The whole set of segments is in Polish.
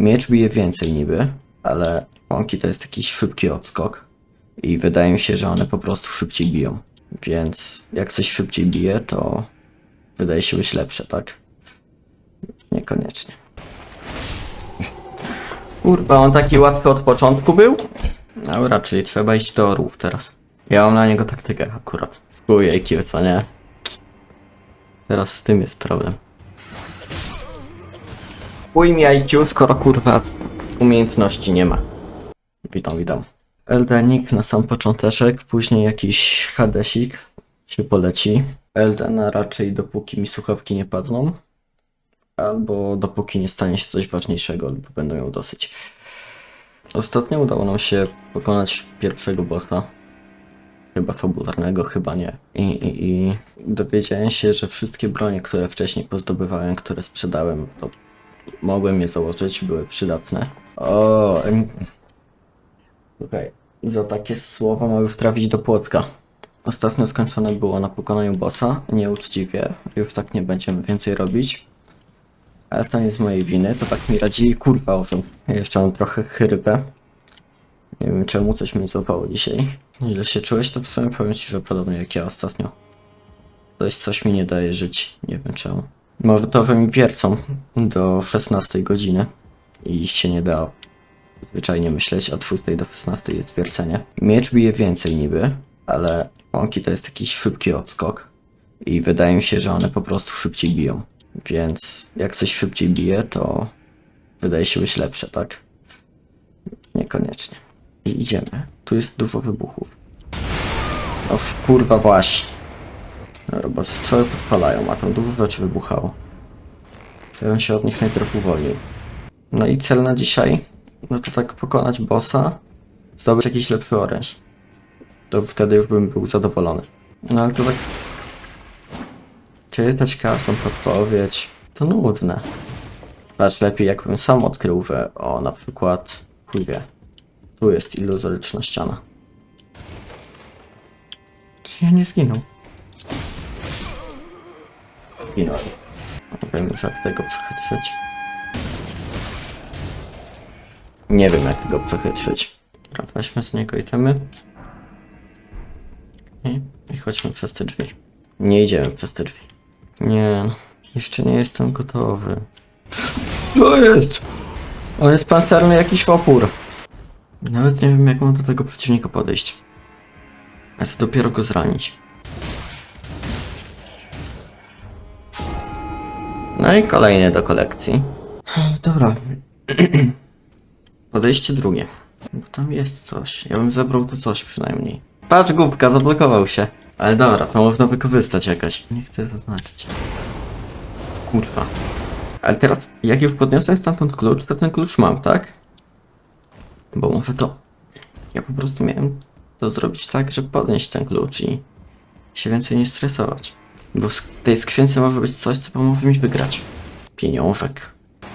Miecz bije więcej niby, ale łąki to jest jakiś szybki odskok i wydaje mi się, że one po prostu szybciej biją. Więc jak coś szybciej bije, to wydaje się być lepsze, tak? Niekoniecznie. Kurwa, on taki łatwy od początku był? No raczej trzeba iść do orłów teraz. Ja mam na niego taktykę akurat. Ujej, co nie? Teraz z tym jest problem. Chuj mi IQ, skoro kurwa umiejętności nie ma. Witam, witam. Eldenik na sam począteczek, później jakiś Hadesik się poleci. Eldena raczej dopóki mi słuchawki nie padną. Albo dopóki nie stanie się coś ważniejszego lub będę miał dosyć. Ostatnio udało nam się pokonać pierwszego bossa. Chyba fabularnego, chyba nie. I, i, I dowiedziałem się, że wszystkie bronie, które wcześniej pozdobywałem, które sprzedałem, to mogłem je założyć, były przydatne. O, em, Słuchaj, za takie słowa ma już trafić do Płocka. Ostatnio skończone było na pokonaniu bossa, nieuczciwie, już tak nie będziemy więcej robić. Ale to nie z mojej winy, to tak mi radzi kurwa orzeł. Ja Jeszcze mam trochę chrypę. Nie wiem czemu coś mnie złapało dzisiaj. Ile się czułeś, to w sumie powiem ci, że podobnie jak ja ostatnio. Coś, coś mi nie daje żyć, nie wiem czemu. Mi wiercą do 16 godziny i się nie da zwyczajnie myśleć, od 6 do 16 jest wiercenie. Miecz bije więcej niby, ale łąki to jest jakiś szybki odskok i wydaje mi się, że one po prostu szybciej biją. Więc jak coś szybciej bije, to wydaje się być lepsze, tak? Niekoniecznie. I idziemy. Tu jest dużo wybuchów. No kurwa właśnie. Dobra, bo ze strzały podpalają, a tam dużo rzeczy wybuchało. To ja bym się od nich najpierw uwolnił. No i cel na dzisiaj, no to tak pokonać bossa, zdobyć jakiś lepszy oręż. To wtedy już bym był zadowolony. No ale to tak... Czytać każdą podpowiedź, to nudne. Patrz, lepiej jakbym sam odkrył, że o, na przykład, chuj wie, tu jest iluzoryczna ściana. Czy ja nie zginął? Zginąłem. Wiem jak tego przechytrzyć. Nie wiem jak tego przechytrzyć. Dobra, weźmy z niego itemy. I, I chodźmy przez te drzwi. Nie idziemy przez te drzwi. Nie, no, jeszcze nie jestem gotowy. To jest! On jest pancerny jakiś opór. Nawet nie wiem jak mam do tego przeciwnika podejść. A chcę dopiero go zranić. No i kolejny do kolekcji. Dobra. Podejście drugie. Bo tam jest coś. Ja bym zabrał to coś przynajmniej. Patrz, głupka, zablokował się. Ale dobra, to można wykorzystać jakaś. Nie chcę zaznaczyć. Kurwa. Ale teraz, jak już podniosłem stamtąd klucz, to ten klucz mam, tak? Bo może to... Ja po prostu miałem to zrobić tak, żeby podnieść ten klucz i się więcej nie stresować. Bo w tej skrzynce może być coś, co pomoże mi wygrać. Pieniążek.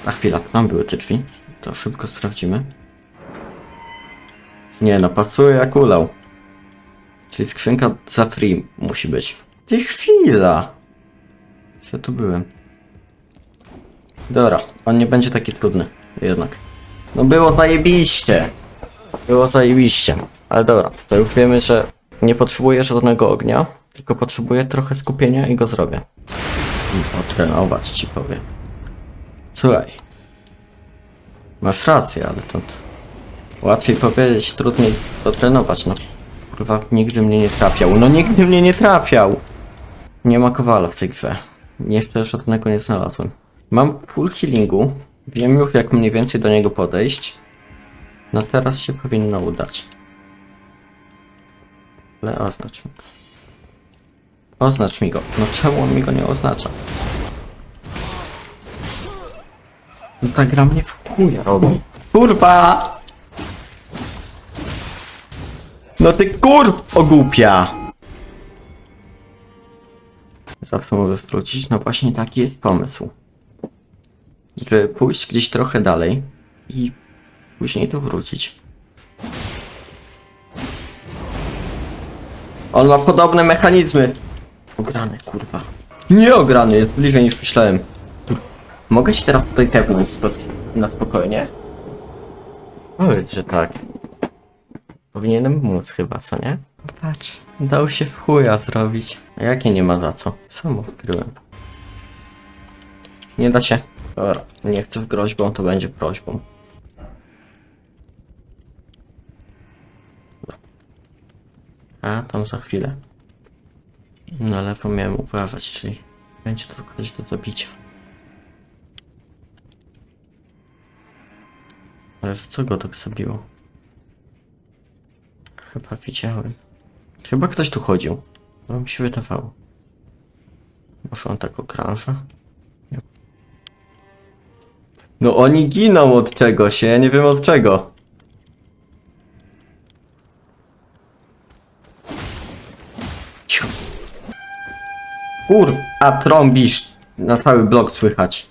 A chwila, tam były te drzwi. To szybko sprawdzimy. Nie no, pasuje jak ulał. Czyli skrzynka za free musi być. Ty chwila! Że tu byłem. Dobra, on nie będzie taki trudny. Jednak. No było zajebiście. Było zajebiście. Ale dobra, to już wiemy, że nie potrzebuję żadnego ognia, tylko potrzebuję trochę skupienia i go zrobię. Potrenować ci powiem. Słuchaj. Masz rację, ale to... Łatwiej powiedzieć, trudniej potrenować, no. Kurwa, nigdy mnie nie trafiał. No nigdy mnie nie trafiał! Nie ma kowala w tej grze. Jeszcze żadnego nie znalazłem. Mam full healingu. Wiem już jak mniej więcej do niego podejść. No teraz się powinno udać. Ale oznacz mi go. Oznacz mi go. No czemu on mi go nie oznacza? No ta gra mnie w chuja robi. Kurwa! No ty kurw ogłupia! Zawsze możesz wrócić. No właśnie taki jest pomysł. Żeby pójść gdzieś trochę dalej i później tu wrócić. On ma podobne mechanizmy. Ograny, kurwa. Nie ograny, jest bliżej niż myślałem. Mogę się teraz tutaj tepnąć Na spokojnie? Powiedz, że tak. Powinienem móc chyba, co nie? Patrz, dał się w chuja zrobić. A jakie nie ma za co? Sam odkryłem. Nie da się. Dobra, nie chcę groźbą, to będzie prośbą. A, tam za chwilę. Na lewo miałem uważać, czyli będzie to ktoś do zabicia. Ale co go tak zabiło? Chyba widziałem. Chyba ktoś tu chodził. No mi się wydawało. Może on tak okrąża? No oni giną od czegoś, ja nie wiem od czego. Kur... A trąbisz. Na cały blok słychać.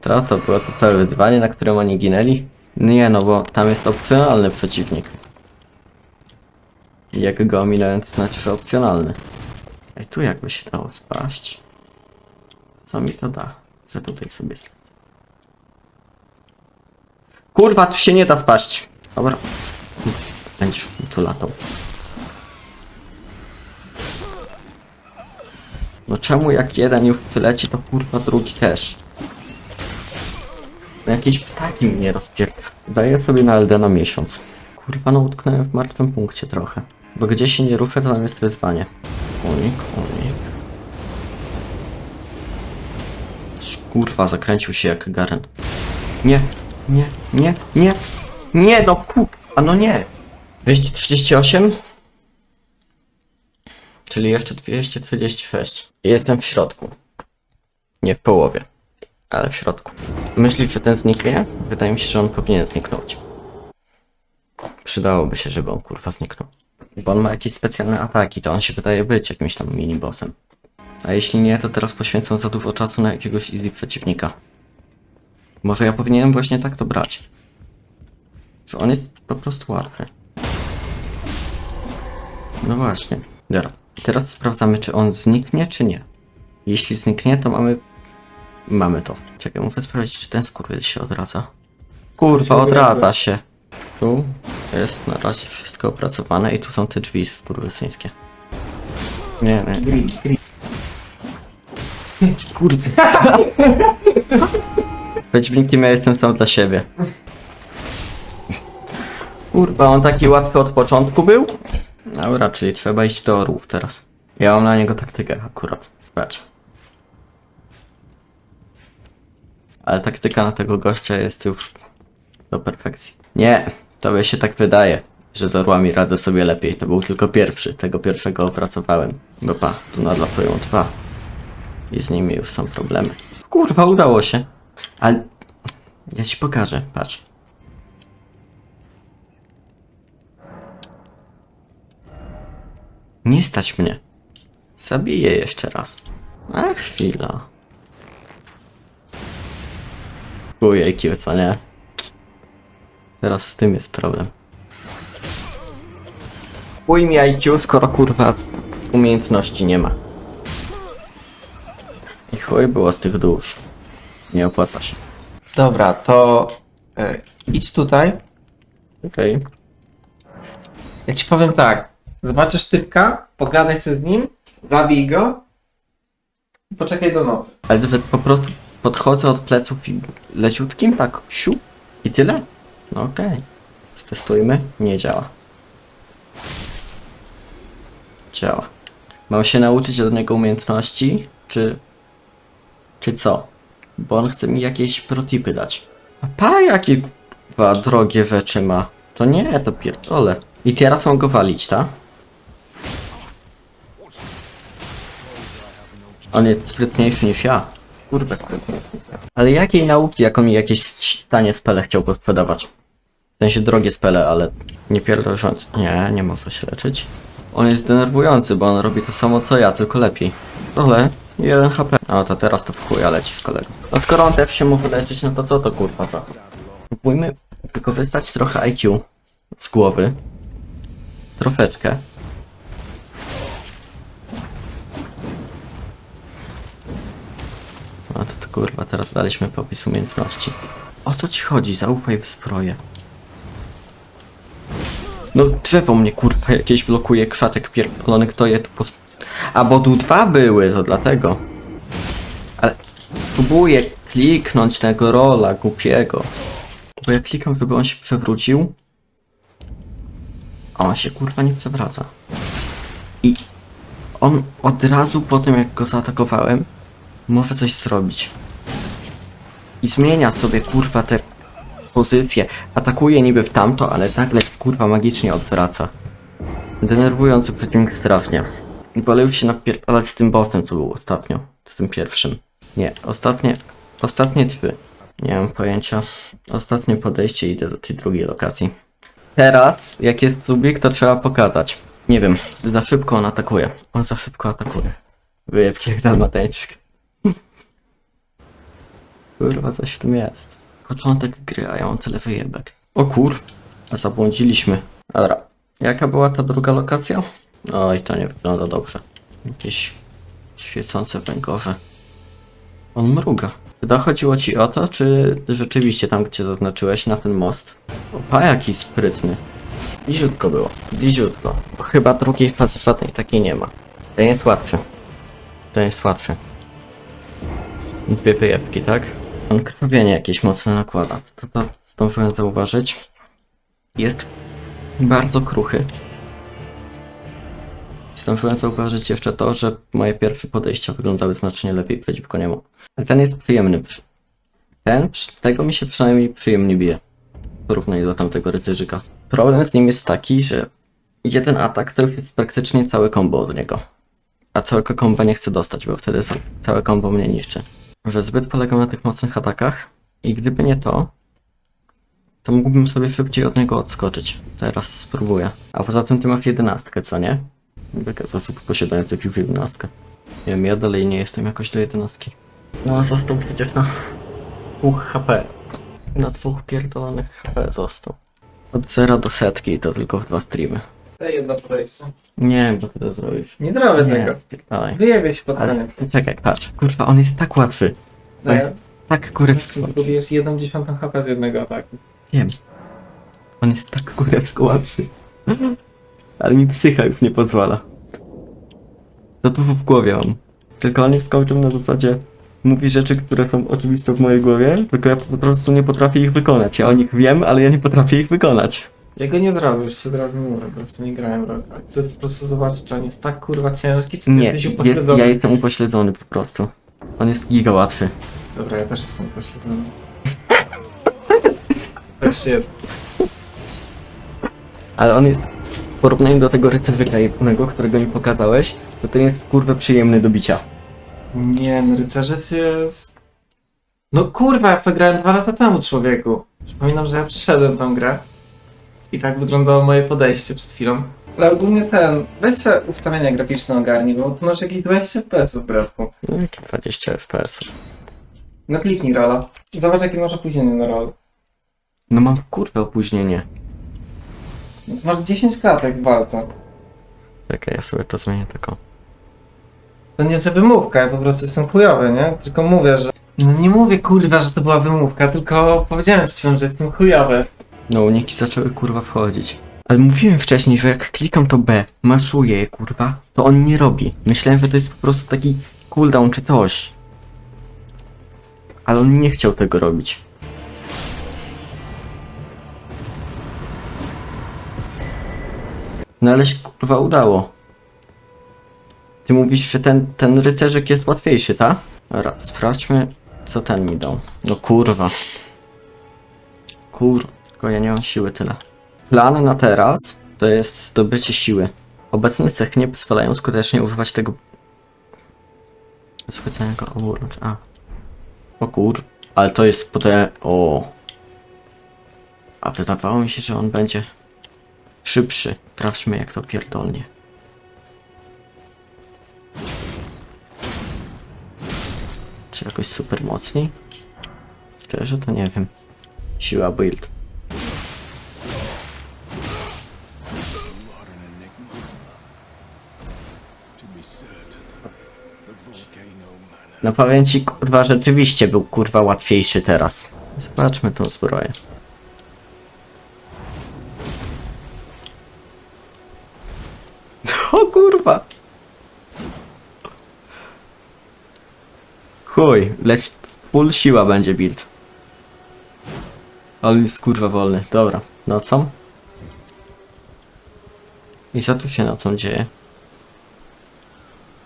To, to było to całe wyzwanie, na którym oni ginęli? Nie no, bo tam jest opcjonalny przeciwnik. Jak go ominąłem, to znaczy, że opcjonalny. Ej, tu jakby się dało spaść. Co mi to da? Że tutaj sobie. Kurwa, tu się nie da spaść. Dobra. Będziesz tu latał. No czemu jak jeden już przyleci, to kurwa drugi też? No jakieś ptaki mnie rozpierdla. Daję sobie na LD na miesiąc. Kurwa, no utknąłem w martwym punkcie trochę. Bo gdzie się nie ruszę, to tam jest wyzwanie. Unik, unik. Kurwa, zakręcił się jak Garen. Nie, nie, nie, nie, nie, no kurwa, no nie. 238? Czyli jeszcze 246. Jestem w środku. Nie w połowie, ale w środku. Myślisz, że ten zniknie? Wydaje mi się, że on powinien zniknąć. Przydałoby się, żeby on kurwa zniknął. Bo on ma jakieś specjalne ataki, to on się wydaje być jakimś tam mini-bossem. A jeśli nie, to teraz poświęcę za dużo czasu na jakiegoś easy przeciwnika. Może ja powinienem właśnie tak to brać. Że on jest po prostu łatwy. No właśnie. Dobra. Teraz sprawdzamy, czy on zniknie, czy nie. Jeśli zniknie, to mamy... Mamy to. Czekaj, muszę sprawdzić, czy ten skurwiel się odradza. Kurwa, odradza się. Tu jest na razie wszystko opracowane i tu są te drzwi skurwysyńskie. Nie, nie. Green, Wiedźminkiem ja jestem sam dla siebie. Kurwa, on taki łatwy od początku był? Dobra, czyli trzeba iść do orłów teraz. Ja mam na niego taktykę akurat. Patrz. Ale taktyka na tego gościa jest już do perfekcji. Nie, tobie się tak wydaje, że z orłami radzę sobie lepiej. To był tylko pierwszy, tego pierwszego opracowałem. Bo pa, tu nadlatują dwa. I z nimi już są problemy. Kurwa, udało się. Ale... Ja ci pokażę, patrz. Nie stać mnie. Zabiję jeszcze raz. A chwila. Ujejki, co nie? Teraz z tym jest problem. Uj mi IQ, skoro kurwa umiejętności nie ma. I chuj było z tych dusz. Nie opłaca się. Dobra, to e, idź tutaj. Okej. Ja ci powiem tak. Zobaczysz typka, pogadaj się z nim, zabij go i poczekaj do nocy. Ale że po prostu podchodzę od pleców i leciutkim tak siu i tyle? No okej. Stestujmy. Nie działa. Działa. Mam się nauczyć od niego umiejętności, czy... czy co? Bo on chce mi jakieś protipy dać. A pa, jakie kurwa drogie rzeczy ma. To nie, to pierdolę. I teraz mam go walić, tak? On jest sprytniejszy niż ja. Kurwa sprytniejszy. Ale jakiej nauki, jak on mi jakieś tanie spele chciał posprzedawać? W sensie drogie spele, ale nie pierdoląc. Nie, nie może się leczyć. On jest denerwujący, bo on robi to samo co ja, tylko lepiej. Ale 1 HP. No to teraz to w chuja lecisz, kolego. No skoro on też się mu leczyć, no to co to kurwa za? Spróbujmy wykorzystać trochę IQ z głowy. Troszeczkę. No to, to kurwa, teraz daliśmy popis umiejętności. O co ci chodzi? Zaufaj w sproje. No drzewo mnie kurwa jakieś blokuje, krzatek pierdolony, kto je tu post... A bo tu dwa były, to dlatego. Ale próbuję kliknąć tego rola głupiego. Bo ja klikam, żeby on się przewrócił. A on się kurwa nie przewraca. I on od razu po tym jak go zaatakowałem może coś zrobić. I zmienia sobie kurwa te pozycje. Atakuje niby w tamto, ale nagle kurwa magicznie odwraca. Denerwujący przeciwnik strasznie. I wolę się napierdalać z tym bossem, co był ostatnio. Z tym pierwszym. Nie, ostatnie... Ostatnie trzy. Nie mam pojęcia. Ostatnie podejście idę do tej drugiej lokacji. Teraz, jak jest subik, to trzeba pokazać. Nie wiem, za szybko on atakuje. On za szybko atakuje. Wyjebcie jak dalmateńczyk. Kurwa, coś w tym jest. Początek gry, a ja mam tyle wyjebek. O kur... A zabłądziliśmy. Dobra. Jaka była ta druga lokacja? Oj, to nie wygląda dobrze. Jakieś świecące węgorze. On mruga. Chyba chodziło ci o to, czy rzeczywiście tam, gdzie zaznaczyłeś, na ten most? Opa, jaki sprytny. Bliziutko było. Bliziutko. Chyba drugiej fazy żadnej takiej nie ma. Ten jest łatwy. Ten jest łatwy. Dwie wyjebki, tak? On krwawienie jakieś mocne nakłada. To, to zdążyłem zauważyć. Jest bardzo kruchy. Zdążyłem zauważyć jeszcze to, że moje pierwsze podejścia wyglądały znacznie lepiej przeciwko niemu. Ale ten jest przyjemny. przy- Ten, tego mi się przynajmniej przyjemnie bije. W porównaniu do tamtego rycerzyka. Problem z nim jest taki, że jeden atak to już jest praktycznie całe combo od niego. A całego komba nie chcę dostać, bo wtedy ca- całe combo mnie niszczy. Że zbyt polegam na tych mocnych atakach i gdyby nie to, to mógłbym sobie szybciej od niego odskoczyć. Teraz spróbuję. A poza tym ty masz jedenastkę, co nie? Kilka z osób posiadających już jedenastkę. Nie wiem, ja dalej nie jestem jakoś do jedenastki. No a został przecież na dwóch HP. Na dwóch pierdolonych HP został. Od zera do setki i to tylko w dwa streamy. Daj jedno podejście. Nie, bo ty to zrobisz. Nie zrobię Nie, tego. spierdalaj. Wyjebie się pod Ale koniec. czekaj, patrz. Kurwa, on jest tak łatwy. To jest tak kurewsko. Zbudujesz jedną dziesiątą HP z jednego ataku. Wiem. On jest tak kurewsko łatwy. Ale mi psycha już nie pozwala. Za dużo w głowie mam. Tylko on jest coachem na zasadzie mówi rzeczy, które są oczywiste w mojej głowie, tylko ja po prostu nie potrafię ich wykonać. Ja o nich wiem, ale ja nie potrafię ich wykonać. Ja go nie zrobię, już się od razu mówię, po prostu nie grałem Roka. Chcę po prostu zobaczyć, czy on jest tak kurwa ciężki, czy ty Nie, jesteś jest, upośledzony. ja jestem upośledzony po prostu. On jest giga łatwy. Dobra, ja też jestem upośledzony. Jedno. Ale on jest w porównaniu do tego rycerzyka jebanego, którego mi pokazałeś, to ten jest kurwa przyjemny do bicia. Nie, no rycerzec jest... No kurwa, ja w to grałem dwa lata temu, człowieku. Przypominam, że ja przeszedłem tą grę. I tak wyglądało moje podejście przed chwilą. Ale ogólnie ten, weź sobie ustawienia graficzne ogarnij, bo tu masz jakieś 20 FPS-ów, bratku. No jakie 20 FPS. No kliknij rola. Zobacz jakie masz opóźnienie na rol. No mam kurwa opóźnienie. Masz 10 klatek w walce. Czekaj, ja sobie to zmienię taką. To nie, że wymówka, ja po prostu jestem chujowy, nie? Tylko mówię, że... No nie mówię kurwa, że to była wymówka, tylko powiedziałem przed chwilą, że jestem chujowy. No uniki zaczęły kurwa wchodzić. Ale mówiłem wcześniej, że jak klikam to B, maszuję je kurwa, to on nie robi. Myślałem, że to jest po prostu taki cooldown czy coś. Ale on nie chciał tego robić. No ale się kurwa udało. Ty mówisz, że ten, ten rycerzyk jest łatwiejszy, tak? Dobra, sprawdźmy, co ten mi dał. No kurwa. Kur... Tylko ja nie mam siły tyle. Plan na teraz to jest zdobycie siły. Obecne cechy nie pozwalają skutecznie używać tego... Specjalnego oburącz. A. O kur... Ale to jest potem... O. A wydawało mi się, że on będzie szybszy. Sprawdźmy jak to pierdolnie. Czy jakoś super mocniej? Szczerze to nie wiem. Siła build. No powiem ci, kurwa, rzeczywiście był kurwa łatwiejszy teraz. Zobaczmy tą zbroję. Chuj, leć, full siła będzie build. Ale jest kurwa wolny. Dobra, nocą? I co tu się nocą dzieje?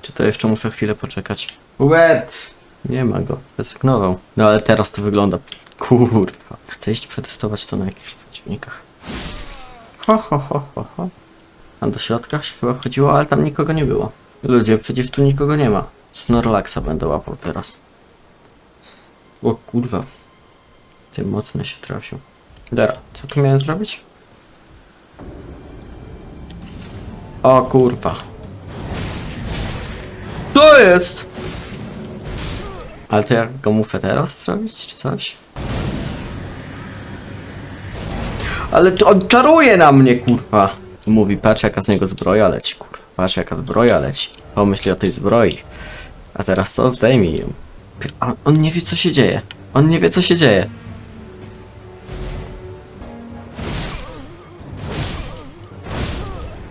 Czy to jeszcze muszę chwilę poczekać? Wet! Nie ma go, rezygnował. No ale teraz to wygląda... Kurwa. Chcę iść przetestować to na jakichś przeciwnikach. Ho, ho, ho, ho, ho. A do środka się chyba wchodziło, ale tam nikogo nie było. Ludzie, przecież tu nikogo nie ma. Snorlaxa będę łapał teraz. O kurwa. Ty mocno się trafił. Dobra, co tu miałem zrobić? O kurwa. Co jest? Ale to jak go muszę teraz zrobić, czy coś? Ale to on czaruje na mnie, kurwa. Mówi, patrz jaka z niego zbroja leci, kurwa. Patrz jaka zbroja leci. Pomyśl o tej zbroi. A teraz co? Zdejmij ją. A on nie wie co się dzieje. On nie wie co się dzieje.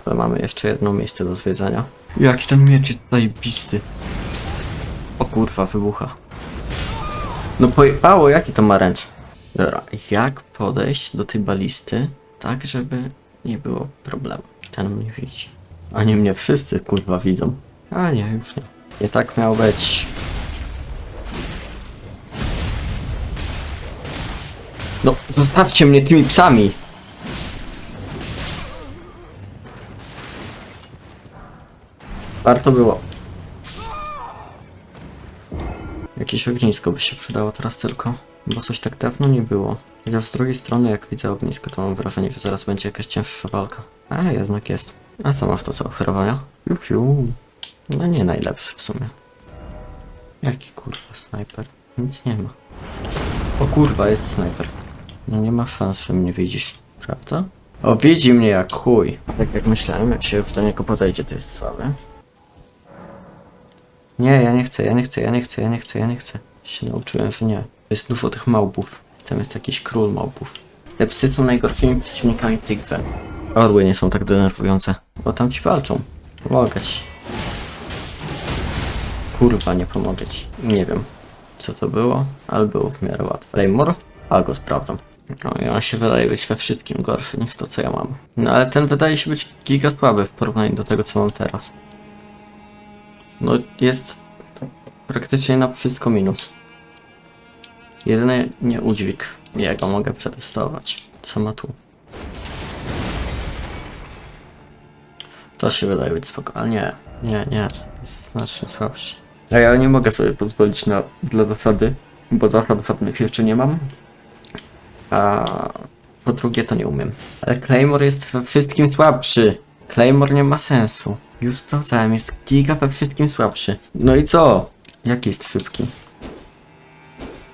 Ale mamy jeszcze jedno miejsce do zwiedzania. Jaki ten miecz jest zajebisty. O kurwa, wybucha. No pojebało, jaki to ma ręcz? Dobra, jak podejść do tej balisty, tak żeby nie było problemu. Ten mnie widzi. Ani mnie wszyscy kurwa widzą. A nie, już nie. Nie tak miał być. No, zostawcie mnie tymi psami! Warto było. Jakieś ognisko by się przydało teraz tylko, bo coś tak dawno nie było. Chociaż z drugiej strony, jak widzę ognisko, to mam wrażenie, że zaraz będzie jakaś cięższa walka. A, jednak jest. A co masz to co oferowania? No nie najlepszy w sumie. Jaki kurwa snajper? Nic nie ma. O kurwa, jest snajper. No nie ma szans, że mnie widzisz, prawda? O, widzi mnie jak chuj. Tak jak myślałem, jak się już do niego podejdzie, to jest słabe. Nie, ja nie chcę, ja nie chcę, ja nie chcę, ja nie chcę, ja nie chcę. Się nauczyłem, że nie. Jest dużo tych małpów. Tam jest jakiś król małpów. Te psy są najgorszymi przeciwnikami w tej grze. Orły nie są tak denerwujące, bo tam ci walczą. Pomogę ci. Kurwa, nie pomogę ci. Nie wiem, co to było, ale było w miarę łatwe. Claymore? A go sprawdzam. No i on się wydaje być we wszystkim gorszy niż to, co ja mam. No ale ten wydaje się być giga słaby w porównaniu do tego, co mam teraz. No jest praktycznie na wszystko minus. Jedyny nie udźwig. Ja go mogę przetestować. Co ma tu? To się wydaje być spoko, ale nie. Nie, nie. Jest znacznie słabszy. A ja nie mogę sobie pozwolić na dla zasady, bo zasad żadnych jeszcze nie mam. A po drugie to nie umiem. Ale Claymore jest we wszystkim słabszy. Claymore nie ma sensu. Już sprawdzałem, jest giga we wszystkim słabszy. No i co? Jak jest szybki?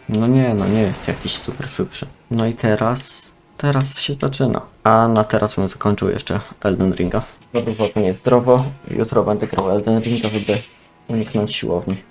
No nie, no nie jest jakiś super szybszy. No i teraz... Teraz się zaczyna. A na teraz bym zakończył jeszcze Elden Ringa. Za dużo to niezdrowo. Jutro będę grał Elden Ringa, żeby uniknąć siłowni.